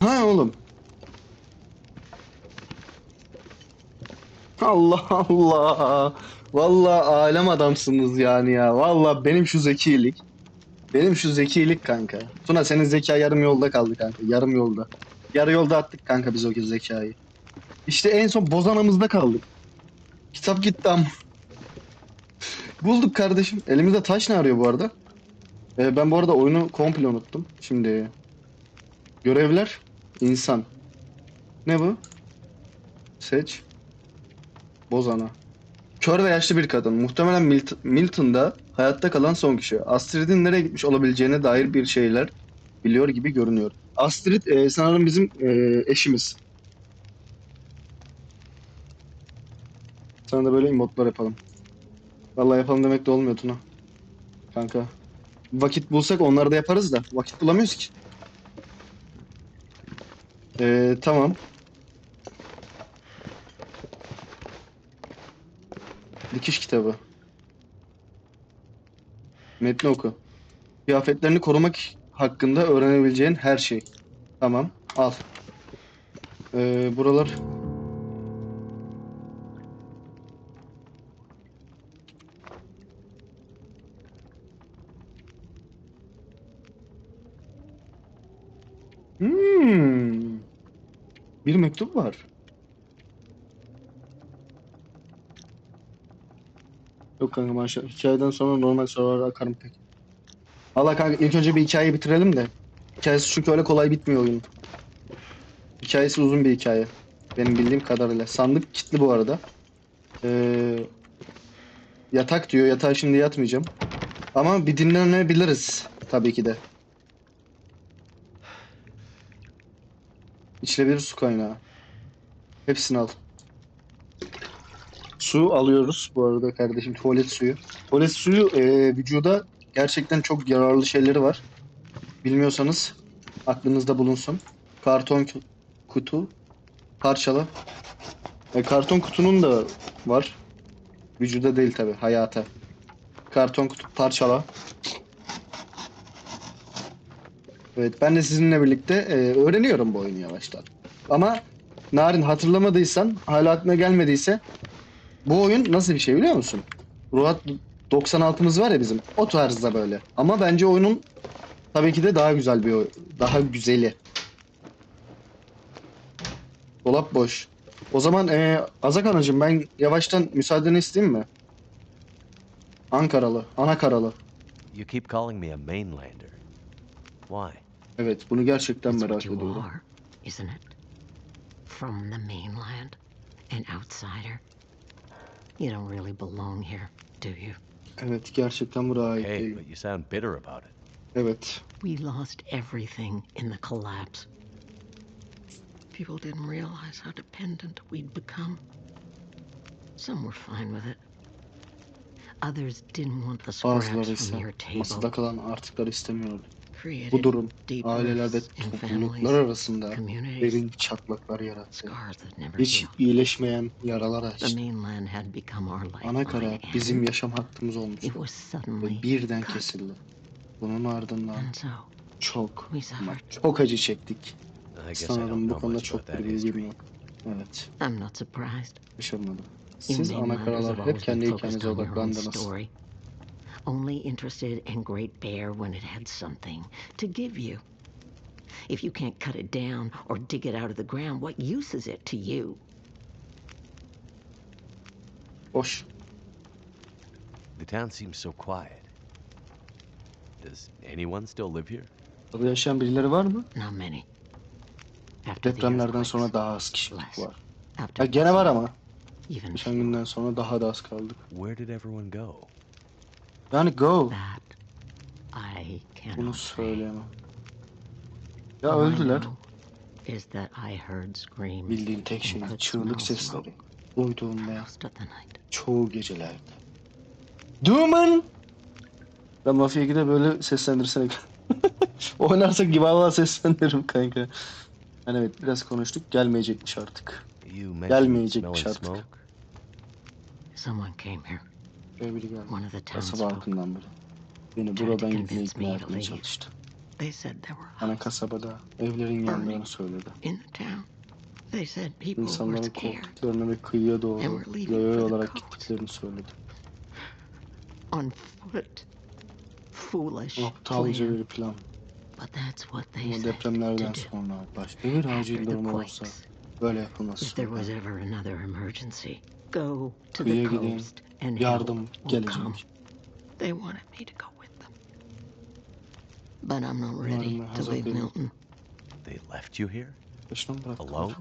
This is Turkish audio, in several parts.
Ha oğlum. Allah Allah. Vallahi alem adamsınız yani ya. Vallahi benim şu zekilik. Benim şu zekilik kanka. Tuna senin zeka yarım yolda kaldı kanka. Yarım yolda. Yarı yolda attık kanka biz o zekayı. İşte en son bozanamızda kaldık. Kitap gitti ama. Bulduk kardeşim. Elimizde taş ne arıyor bu arada? Ee, ben bu arada oyunu komple unuttum. Şimdi görevler insan. Ne bu? Seç. Bozana. Kör ve yaşlı bir kadın. Muhtemelen Milt- Milton'da hayatta kalan son kişi. Astrid'in nereye gitmiş olabileceğine dair bir şeyler biliyor gibi görünüyor. Astrid e, sanırım bizim e, eşimiz. Sana da böyle emotlar yapalım. Vallahi yapalım demek de olmuyor Tuna. Kanka. Vakit bulsak onları da yaparız da. Vakit bulamıyoruz ki. Ee, tamam. Dikiş kitabı. Metni oku. Kıyafetlerini korumak hakkında öğrenebileceğin her şey. Tamam. Al. Ee, buralar... Hmm. Bir mektup var. Yok kanka maşallah. Hikayeden sonra normal sorulara akarım pek. Valla kanka ilk önce bir hikayeyi bitirelim de. Hikayesi çünkü öyle kolay bitmiyor oyun. Hikayesi uzun bir hikaye. Benim bildiğim kadarıyla. Sandık kilitli bu arada. Ee, yatak diyor. Yatağa şimdi yatmayacağım. Ama bir dinlenebiliriz. Tabii ki de. İçilebilir su kaynağı. Hepsini al. Su alıyoruz bu arada kardeşim tuvalet suyu. Tuvalet suyu e, vücuda gerçekten çok yararlı şeyleri var. Bilmiyorsanız aklınızda bulunsun. Karton ku- kutu parçala. E, karton kutunun da var. Vücuda değil tabi hayata. Karton kutu parçala. Evet ben de sizinle birlikte e, öğreniyorum bu oyunu yavaştan. Ama Narin hatırlamadıysan hala aklına gelmediyse bu oyun nasıl bir şey biliyor musun? Ruhat 96'mız var ya bizim. O tarzda böyle. Ama bence oyunun tabii ki de daha güzel bir oyun. Daha güzeli. Dolap boş. O zaman e, Azak Anacığım ben yavaştan müsaadeni isteyeyim mi? Ankaralı, Anakaralı. You keep calling me a mainlander. Why? Evet bunu gerçekten That's merak ediyorum. are, isn't it? From the mainland, an outsider. You don't really belong here, do you? Evet gerçekten buraya ait Hey, but you sound bitter about it. Evet. We lost everything in the collapse. People didn't realize how dependent we'd become. Some were fine with it. Others didn't want the scraps Bazıları from ise your masada table. kalan artıkları istemiyordu. Created Bu durum deep ailelerde rifts in topluluklar families, arasında communities, derin çatlaklar yarattı. scars that never Hiç healed. iyileşmeyen yaralar The açtı. mainland had become our lifeline. Ana bizim and yaşam hakkımız It olmuştu. was suddenly Ve birden cut. kesildi. Bunun ardından And so çok we ama suffered. çok acı çektik. I guess I Sanırım bu know konuda çok bir bilgim yok. Evet, I'm not surprised. şaşırmadım. You Siz anakaralar have hep kendi focused hikayenize odaklandınız. Story. Only interested in Great Bear when it had something to give you. If you can't cut it down or dig it out of the ground, what use is it to you? Boş. The town seems so quiet. Does anyone still live here? Burada yaşayan birileri var mı? Not many. After the Depremlerden earthquakes, sonra daha az kişilik less. var. after Ha, gene var ama. even Geçen günden sonra daha da az kaldık. Where did everyone go? Yani go. that I cannot Bunu söyleyemem. Ya öldüler. know Is that I heard screams Bildiğin tek şey çığlık sesleri. the night. çoğu gecelerde. Duman! Ben Mafya 2'de böyle seslendirsene. Oynarsak gibi hava seslendiririm kanka. Hani evet biraz konuştuk gelmeyecekmiş artık. Gelmeyecekmiş artık. Someone came here. Böyle biri geldi. One of the Kasaba townsfolk. halkından biri. Beni buradan gitmeye ikna etmeye çalıştı. They said there were Ana houses kasabada evlerin yandığını söyledi. in the town. They said people were İnsanların scared korktuklarını ve kıyıya doğru yaya olarak gittiklerini söyledi. on foot. Foolish Aptalca plan. bir plan. But that's what they Ama said depremlerden do. sonra başka bir acil After the durum quakes, böyle yapılması if there was ever another emergency, go to the coast and Yardım gelecek. They wanted me to go with them. But I'm not ready to leave. Milton. They left you here? Alone?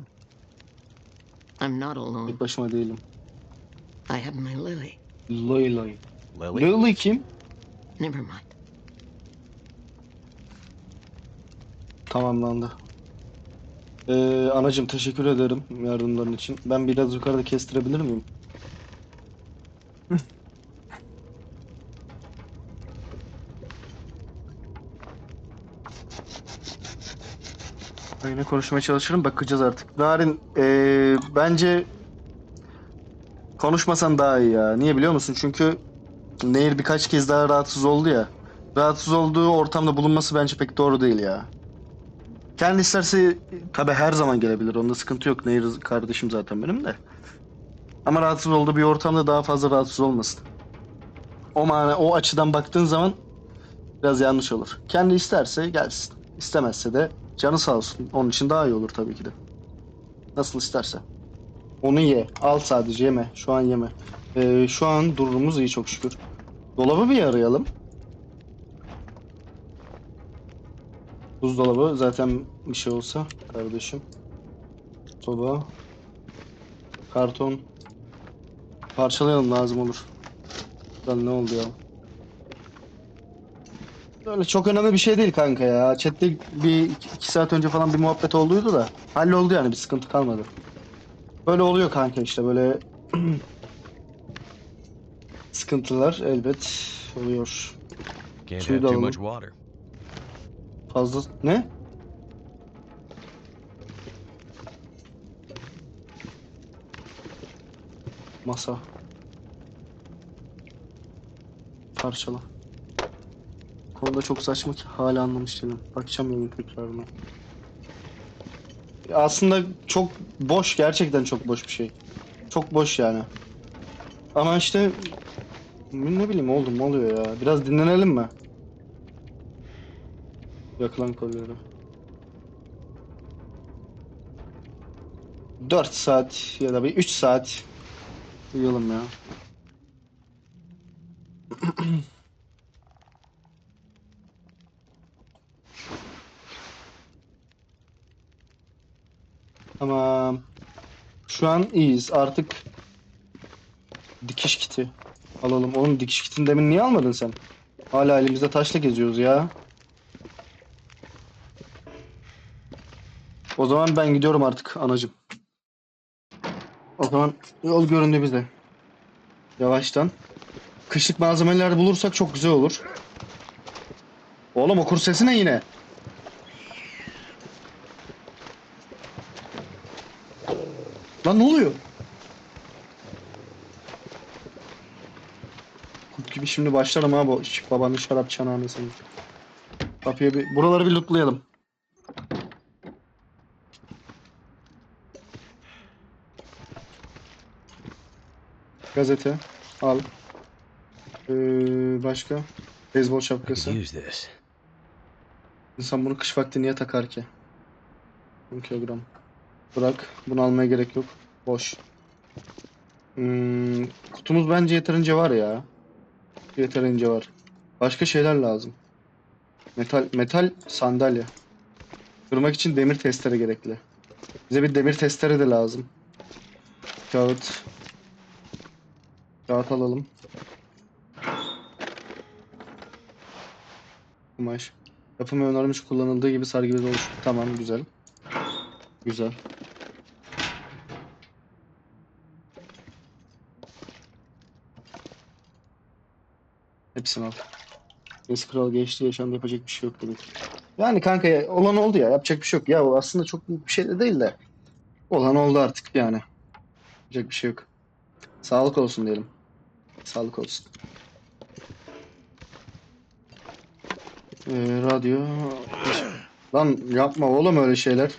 I'm not alone. Tek başıma değilim. I have my Lily. Lay. Lily? Lily kim? Never mind. Tamamlandı. Ee, anacım teşekkür ederim yardımların için. Ben biraz yukarıda kestirebilir miyim? Yine konuşmaya çalışırım. Bakacağız artık. Narin, ee, bence konuşmasan daha iyi ya. Niye biliyor musun? Çünkü Nehir birkaç kez daha rahatsız oldu ya. Rahatsız olduğu ortamda bulunması bence pek doğru değil ya. Kendi isterse tabi her zaman gelebilir. Onda sıkıntı yok. Nehir kardeşim zaten benim de. Ama rahatsız olduğu bir ortamda daha fazla rahatsız olmasın. O mana o açıdan baktığın zaman biraz yanlış olur. Kendi isterse gelsin. İstemezse de canı sağ olsun. Onun için daha iyi olur tabii ki de. Nasıl isterse. Onu ye. Al sadece yeme. Şu an yeme. Ee, şu an durumumuz iyi çok şükür. Dolabı bir arayalım. Buzdolabı zaten bir şey olsa kardeşim. Soba. Karton. Parçalayalım lazım olur. Lan ne oldu ya? Öyle çok önemli bir şey değil kanka ya. Chat'te bir iki, saat önce falan bir muhabbet olduydu da. Halloldu yani bir sıkıntı kalmadı. Böyle oluyor kanka işte böyle sıkıntılar elbet oluyor. Suyu da alalım. Fazla ne? Masa. Parçala. Konuda çok saçma ki hala anlamış değilim. Bakacağım yolun tekrarına. Aslında çok boş gerçekten çok boş bir şey. Çok boş yani. Ama işte ne bileyim oldu mu oluyor ya. Biraz dinlenelim mi? Yakılan koruyorum. 4 saat ya da bir 3 saat uyuyalım ya. Tamam. Şu an iyiyiz. Artık dikiş kiti alalım. Oğlum dikiş kitini demin niye almadın sen? Hala elimizde taşla geziyoruz ya. O zaman ben gidiyorum artık anacım. O zaman yol göründü bize. Yavaştan. Kışlık malzemeler bulursak çok güzel olur. Oğlum o kur sesi ne yine? Lan ne oluyor? Kurt gibi şimdi başlarım ha bu babanın şarap çanağını senin. Kapıya bir buraları bir lootlayalım. Gazete al. Ee, başka? Beyzbol şapkası. İnsan bunu kış vakti niye takar ki? 10 kilogram. Bırak. Bunu almaya gerek yok. Boş. Hmm, kutumuz bence yeterince var ya. Yeterince var. Başka şeyler lazım. Metal metal sandalye. Kırmak için demir testere gerekli. Bize bir demir testere de lazım. Kağıt. Kağıt alalım. Kumaş. Yapım önermiş kullanıldığı gibi bezi oluştu. Tamam güzel. Güzel. Hepsini al. Eski kral geçti yaşamda yapacak bir şey yok demek. Yani kanka ya, olan oldu ya yapacak bir şey yok. Ya o aslında çok büyük bir şey de değil de. Olan oldu artık yani. Yapacak bir şey yok. Sağlık olsun diyelim. Sağlık olsun. Ee, radyo. Lan yapma oğlum öyle şeyler.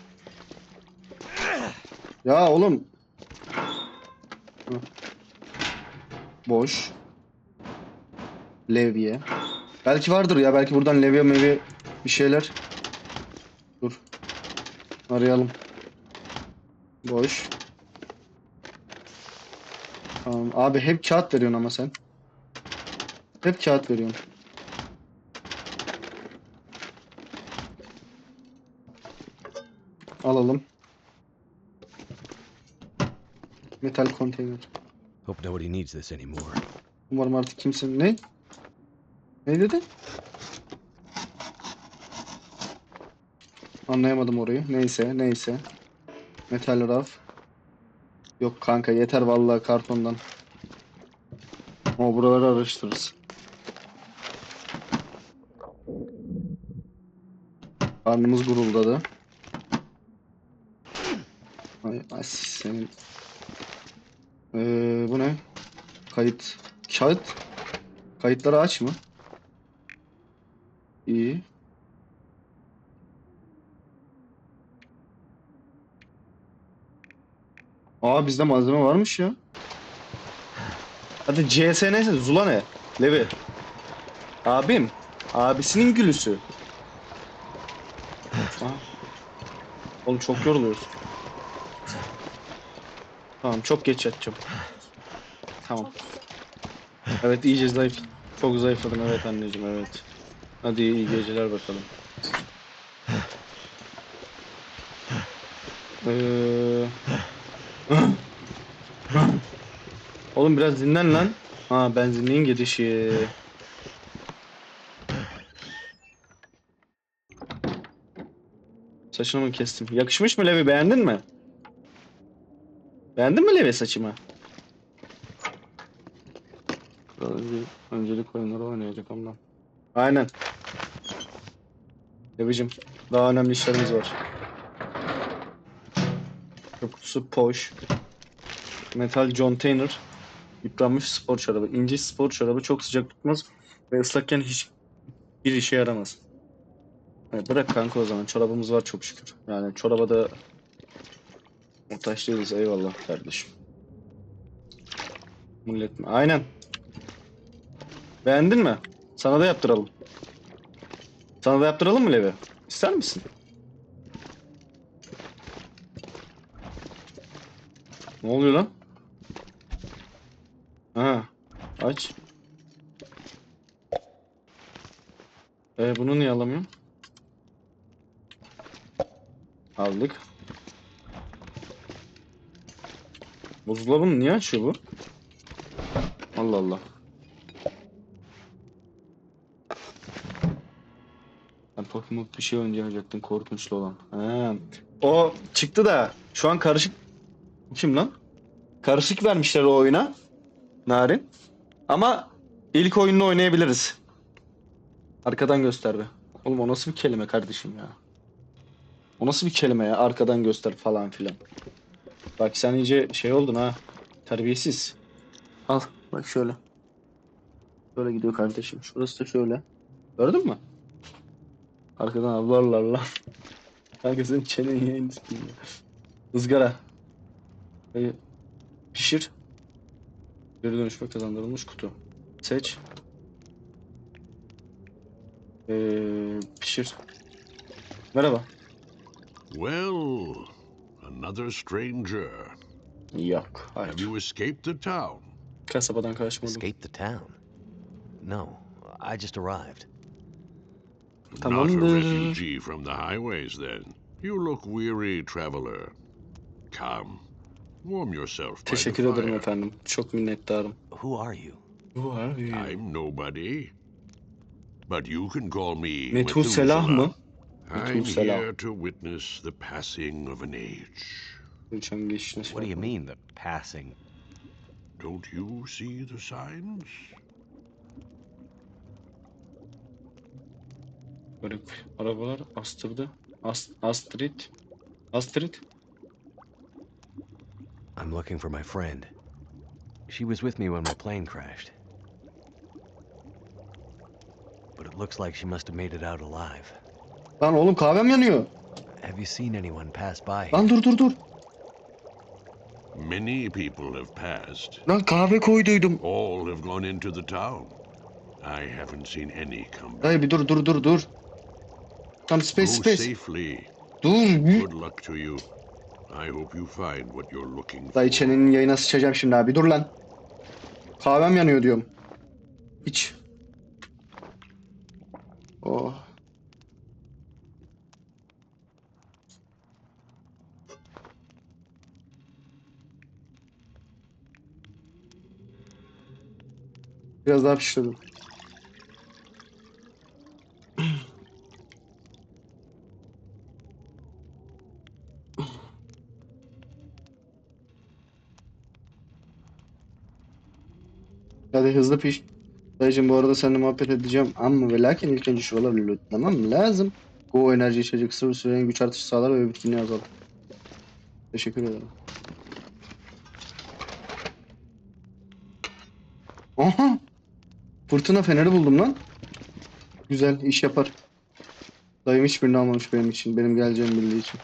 Ya oğlum. Boş. Levye. Belki vardır ya. Belki buradan levye mevye bir şeyler. Dur. Arayalım. Boş. Tamam. Abi hep kağıt veriyorsun ama sen. Hep kağıt veriyorsun. Alalım. Metal konteyner. Hope nobody needs this anymore. Umarım artık kimse... Ne? Ne dedi? Anlayamadım orayı. Neyse, neyse. Metal raf. Yok kanka yeter vallahi kartondan. O buraları araştırırız. Karnımız guruldadı. Ay, ay senin. Ee, bu ne? Kayıt. Kağıt. Kayıtları aç mı? İyi. Aa bizde malzeme varmış ya. Hadi CS neyse Zula ne? Levi. Abim. Abisinin gülüsü. Oğlum çok yoruluyoruz. Tamam çok geç yatacağım. Tamam. Evet iyice zayıf. Çok zayıfladım evet anneciğim evet. Hadi iyi geceler bakalım. Ee... Oğlum biraz dinlen lan. Ha benzinliğin gidişi. Saçını mı kestim? Yakışmış mı Levi beğendin mi? Beğendin mi Levi saçımı? Önce, öncelik oyunları oynayacak ondan. Aynen. Levi'cim daha önemli işlerimiz var. Kutusu poş. Metal John Taylor. Yıpranmış spor çorabı. İnce spor çorabı çok sıcak tutmaz ve ıslakken hiç bir işe yaramaz. Evet, bırak kanka o zaman. Çorabımız var çok şükür. Yani çoraba da muhtaç değiliz. Eyvallah kardeşim. Millet mi? Aynen. Beğendin mi? Sana da yaptıralım. Sana da yaptıralım mı Levi? İster misin? Ne oluyor lan? Ha, aç. Ee, bunu niye alamıyorum? Aldık. Buzdolabını niye açıyor bu? Allah Allah. Ben Pokemon bir şey oynayacaktım korkunçlu olan. Ha. O çıktı da şu an karışık kim lan? Karışık vermişler o oyuna. Narin. Ama ilk oyununu oynayabiliriz. Arkadan göster be. Oğlum o nasıl bir kelime kardeşim ya? O nasıl bir kelime ya? Arkadan göster falan filan. Bak sen iyice şey oldun ha. Terbiyesiz. Al bak şöyle. Şöyle gidiyor kardeşim. Şurası da şöyle. Gördün mü? Arkadan avlarlar lan. Kanka senin çenen yayın Izgara. Pişir. Geri dönüşme kazandırılmış kutu. Seç. Ee, pişir. Merhaba. Well, another stranger. Yok. Have Hayır. you escaped the town? Kasabadan kaçmadım. Escape the town? No, I just arrived. Not a Tamamdır. refugee from the highways, then. You look weary, traveler. Come, warm yourself by Teşekkür ederim fire. efendim. Çok minnettarım. Who are you? Bu var I'm nobody. But you can call me Methuselah mı? I'm Methuselah. here to witness the passing of an age. What do you mean, the passing? Don't you see the signs? Garip. Arabalar astırdı. Ast Astrid. Astrid. I'm looking for my friend. She was with me when my plane crashed. but it looks like she must have made it out alive. Lan oğlum kahvem yanıyor. Have you seen anyone pass by? Lan dur dur dur. Many people have passed. Lan kahve koyduydum. All have gone into the town. I haven't seen any come back. Dayı bir dur dur dur dur. Tam space Go space. safely. Dur. Good luck to you. I hope you find what you're looking for. Dayı çenenin yayına sıçacağım şimdi abi. Dur lan. Kahvem yanıyor diyorum. İç. Oh. Biraz daha pişirdim. Hadi hızlı piş. Dayıcım bu arada seninle muhabbet edeceğim ama ve lakin ilk önce şuraları lootlamam lazım. Go enerji içecek kısa bir sürenin güç artışı sağlar ve bitkinliği azaltır. Teşekkür ederim. Aha! Fırtına feneri buldum lan. Güzel iş yapar. Dayım hiçbirini almamış benim için. Benim geleceğim bildiği için.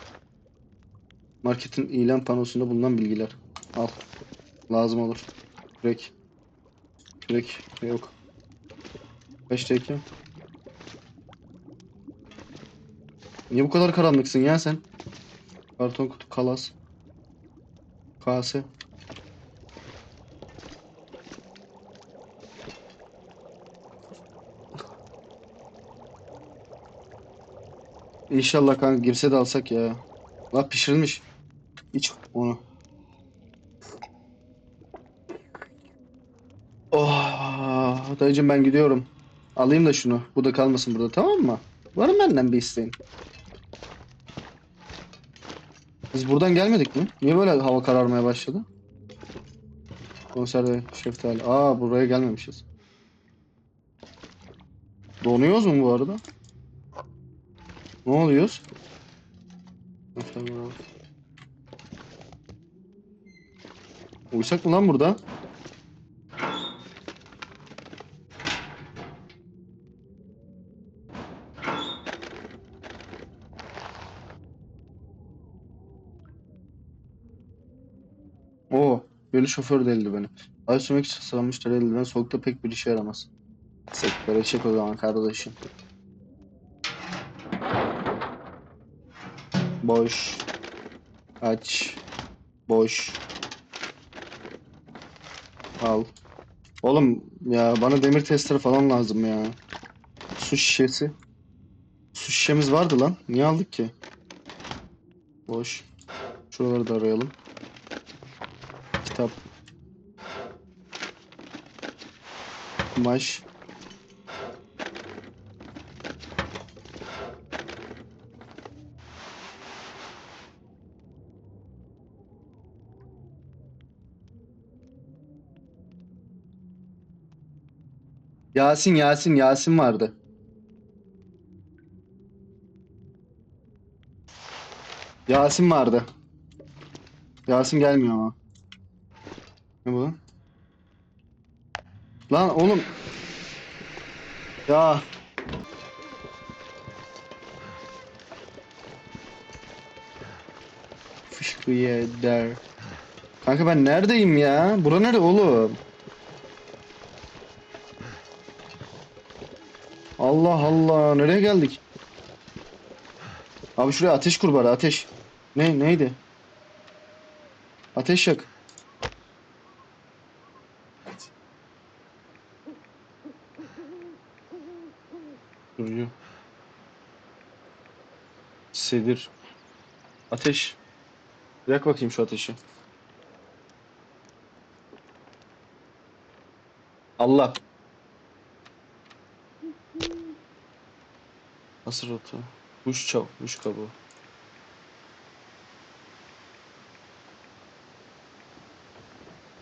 Marketin ilan panosunda bulunan bilgiler. Al. Lazım olur. Kürek. Kürek yok. Kaçta iki? Niye bu kadar karanlıksın ya sen? Karton kutu kalas. Kase. İnşallah kanka girse de alsak ya. Bak pişirilmiş. İç onu. Dayıcım ben gidiyorum. Alayım da şunu. Bu da kalmasın burada tamam mı? Var mı benden bir isteğin? Biz buradan gelmedik mi? Niye böyle hava kararmaya başladı? Konserve şeftali. Aa buraya gelmemişiz. Donuyoruz mu bu arada? Ne oluyoruz? Uysak mı lan burada? Oo, yönü şoför deldi beni. Ay sürmek için sığınmıştır eldiven soğukta pek bir işe yaramaz. Sektöre çek o zaman kardeşim. Boş. Aç. Boş. Al. Oğlum ya bana demir tester falan lazım ya. Su şişesi. Su şişemiz vardı lan. Niye aldık ki? Boş. Şuraları da arayalım. Kumaş. Yasin Yasin Yasin vardı. Yasin vardı. Yasin gelmiyor ama. Ne bu? Lan oğlum. Ya. Fışkıya der. Kanka ben neredeyim ya? Bura nere oğlum? Allah Allah nereye geldik? Abi şuraya ateş kur bari ateş. Ne neydi? Ateş yak. Duruyor. Sedir. Ateş. Yak bakayım şu ateşi. Allah. Hasır otu. Kuş çav, kuş kabuğu.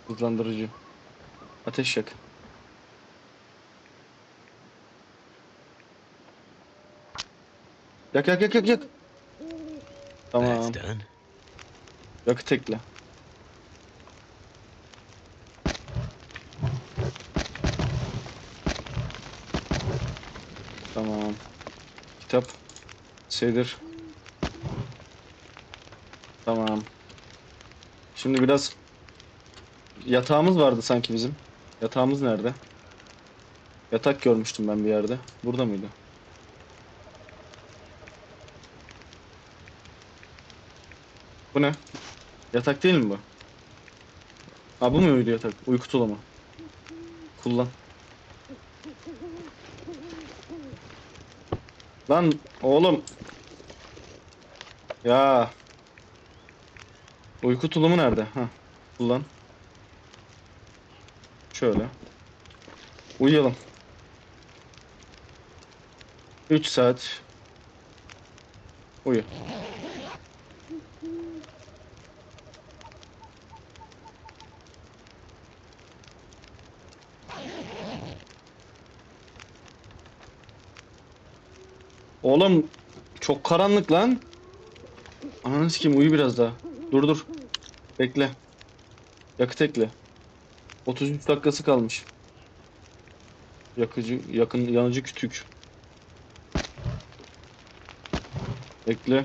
Hızlandırıcı. Ateş yak. Yak yak yak yak yak. Tamam. That's done. Yakı tekle. Sedir. Tamam. Şimdi biraz yatağımız vardı sanki bizim. Yatağımız nerede? Yatak görmüştüm ben bir yerde. Burada mıydı? Bu ne? Yatak değil mi bu? Ha bu muydu yatak? Uyku tulumu. Kullan. Lan oğlum. Ya. Uyku tulumu nerede? Ha. Kullan. Şöyle. Uyuyalım. 3 saat. Uyu. Oğlum çok karanlık lan. Ananı sikeyim uyu biraz daha. Dur dur. Bekle. Yakıt ekle. 33 dakikası kalmış. Yakıcı, yakın, yanıcı kütük. Bekle.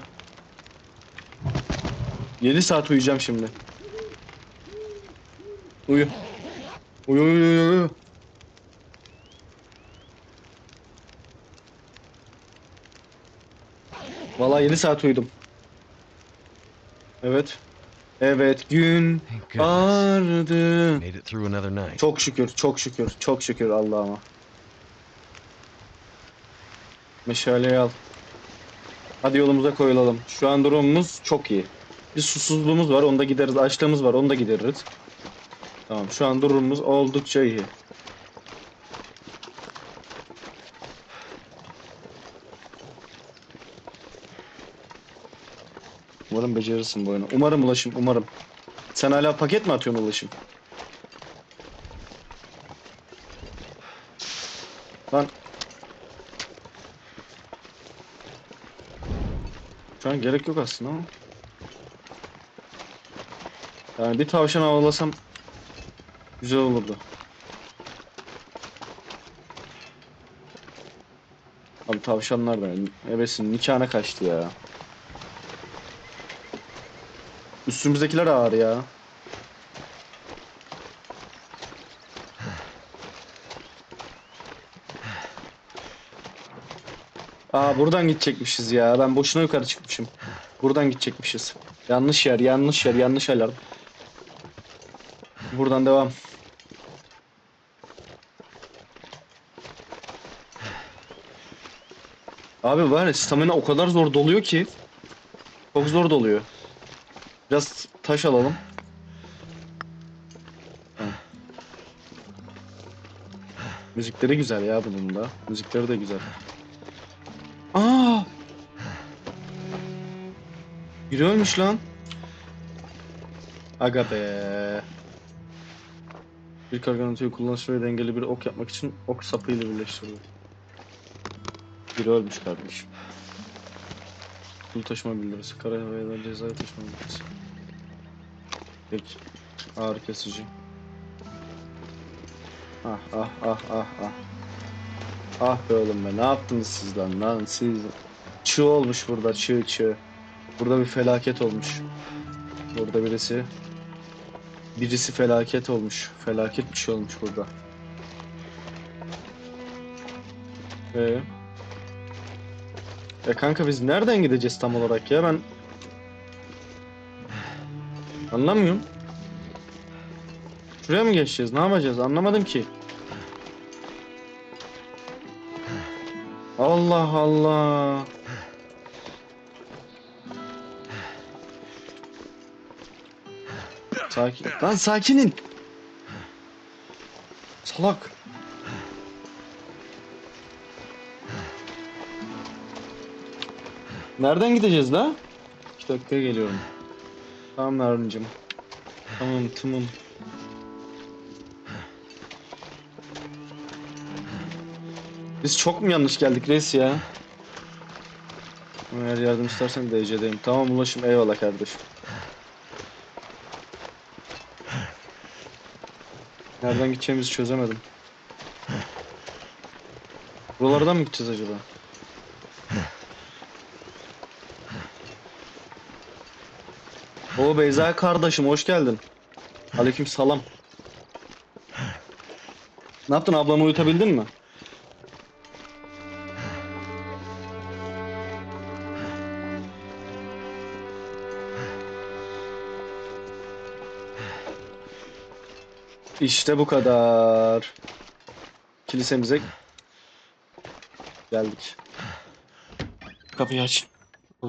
7 saat uyuyacağım şimdi. Uyu. Uyu uyu uyu Vallahi 7 saat uyudum. Evet. Evet gün Thank goodness. ardı. Made it through another night. Çok şükür, çok şükür, çok şükür Allah'ıma. Meşaleyi al. Hadi yolumuza koyulalım. Şu an durumumuz çok iyi. Bir susuzluğumuz var, onu da gideriz. Açlığımız var, onu da gideririz. Tamam, şu an durumumuz oldukça iyi. Umarım becerirsin bu oyunu. Umarım ulaşım, umarım. Sen hala paket mi atıyorsun ulaşım? Lan. Şu an gerek yok aslında ama. Yani bir tavşan avlasam güzel olurdu. Abi tavşanlar da ebesin nikahına kaçtı ya. Üstümüzdekiler ağır ya. Aa buradan gidecekmişiz ya. Ben boşuna yukarı çıkmışım. Buradan gidecekmişiz. Yanlış yer, yanlış yer, yanlış alarm. Buradan devam. Abi var ya stamina o kadar zor doluyor ki. Çok zor doluyor. Biraz taş alalım. Müzikleri güzel ya bunun da. Müzikleri de güzel. Aa! Biri ölmüş lan. Aga be. Bir karganatıyı kullanış ve dengeli bir ok yapmak için ok sapıyla birleştiriyor. Biri ölmüş kardeşim. Kul taşıma bildirisi. Kara havayalar cezayı taşıma bildirisi. Peki. Ağrı kesici. Ah ah ah ah ah. Ah be oğlum be ne yaptınız siz lan siz. Çığ olmuş burada çığ çığ. Burada bir felaket olmuş. Burada birisi. Birisi felaket olmuş. Felaket bir şey olmuş burada. Ee? Ya kanka biz nereden gideceğiz tam olarak ya ben anlamıyorum. Şuraya mı geçeceğiz? Ne yapacağız? Anlamadım ki. Allah Allah. Sakin. Lan sakinin. Salak. Nereden gideceğiz la? 2 dakikaya geliyorum. Tamam Narin'cim. Tamam tamam. Biz çok mu yanlış geldik reis ya? Eğer yardım istersen DC'deyim. Tamam ulaşım eyvallah kardeşim. Nereden gideceğimizi çözemedim. Buralardan mı gideceğiz acaba? O Beyza kardeşim hoş geldin. Aleyküm salam. Ne yaptın ablamı uyutabildin mi? İşte bu kadar. Kilisemize geldik. Kapıyı aç.